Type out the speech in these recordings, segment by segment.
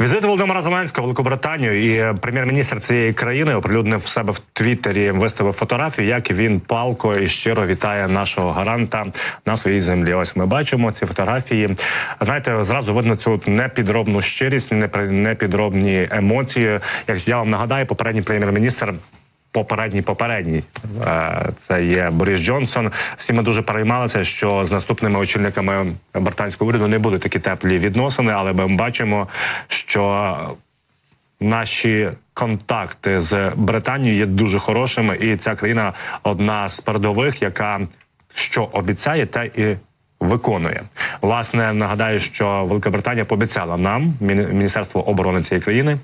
Візит Володимира Зеленського Великобританію і прем'єр-міністр цієї країни оприлюднив в себе в Твіттері, виставив фотографію, як він палко і щиро вітає нашого гаранта на своїй землі. Ось ми бачимо ці фотографії. Знаєте, зразу видно цю непідробну щирість, непідробні емоції. Як я вам нагадаю, попередній прем'єр-міністр. Попередній попередній Е, це є Борис Джонсон. Всі ми дуже переймалися, що з наступними очільниками британського уряду не будуть такі теплі відносини, але ми бачимо, що наші контакти з Британією є дуже хорошими, і ця країна одна з передових, яка що обіцяє, те і виконує. Власне, нагадаю, що Велика Британія пообіцяла нам, Міністерство оборони цієї країни,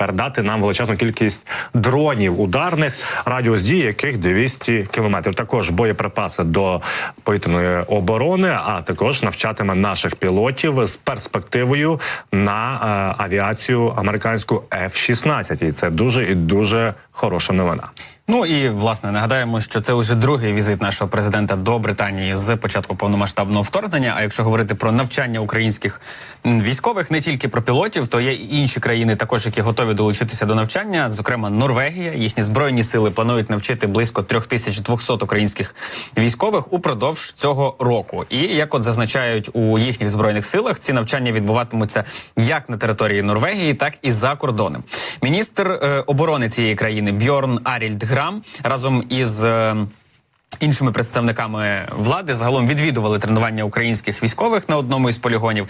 передати нам величезну кількість дронів ударних, радіус дії яких 200 кілометрів. Також боєприпаси до повітряної оборони, а також навчатиме наших пілотів з перспективою на е, авіацію американську F-16. І це дуже і дуже хороша новина. Ну і власне нагадаємо, що це вже другий візит нашого президента до Британії з початку повномасштабного вторгнення. А якщо говорити про навчання українських військових, не тільки про пілотів, то є інші країни, також які готові долучитися до навчання. Зокрема, Норвегія, їхні збройні сили планують навчити близько 3200 українських військових упродовж цього року. І як от зазначають у їхніх збройних силах, ці навчання відбуватимуться як на території Норвегії, так і за кордоном. Міністр е, оборони цієї країни Бьорн Арільд Грам разом із. Е, Іншими представниками влади загалом відвідували тренування українських військових на одному із полігонів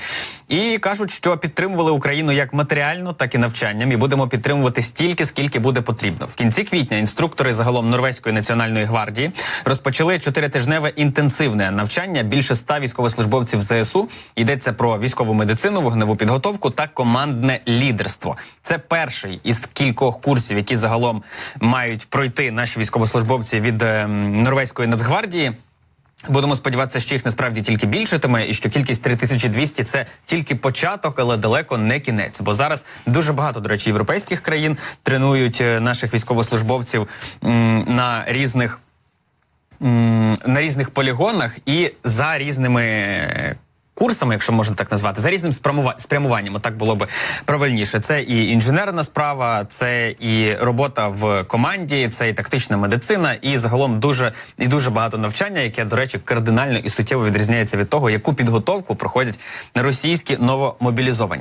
і кажуть, що підтримували Україну як матеріально, так і навчанням, і будемо підтримувати стільки, скільки буде потрібно. В кінці квітня інструктори загалом Норвезької національної гвардії розпочали чотиритижневе інтенсивне навчання. Більше ста військовослужбовців ЗСУ йдеться про військову медицину, вогневу підготовку та командне лідерство. Це перший із кількох курсів, які загалом мають пройти наші військовослужбовці від ем, Норвезької Нацгвардії. Будемо сподіватися, що їх насправді тільки більшитиме, і що кількість 3200 – це тільки початок, але далеко не кінець. Бо зараз дуже багато, до речі, європейських країн тренують е, наших військовослужбовців на різних на різних полігонах і за різними. Курсами, якщо можна так назвати, за різним спрямува- спрямуванням, так було би правильніше. Це і інженерна справа, це і робота в команді, це і тактична медицина, і загалом дуже і дуже багато навчання, яке, до речі, кардинально і суттєво відрізняється від того, яку підготовку проходять російські новомобілізовані.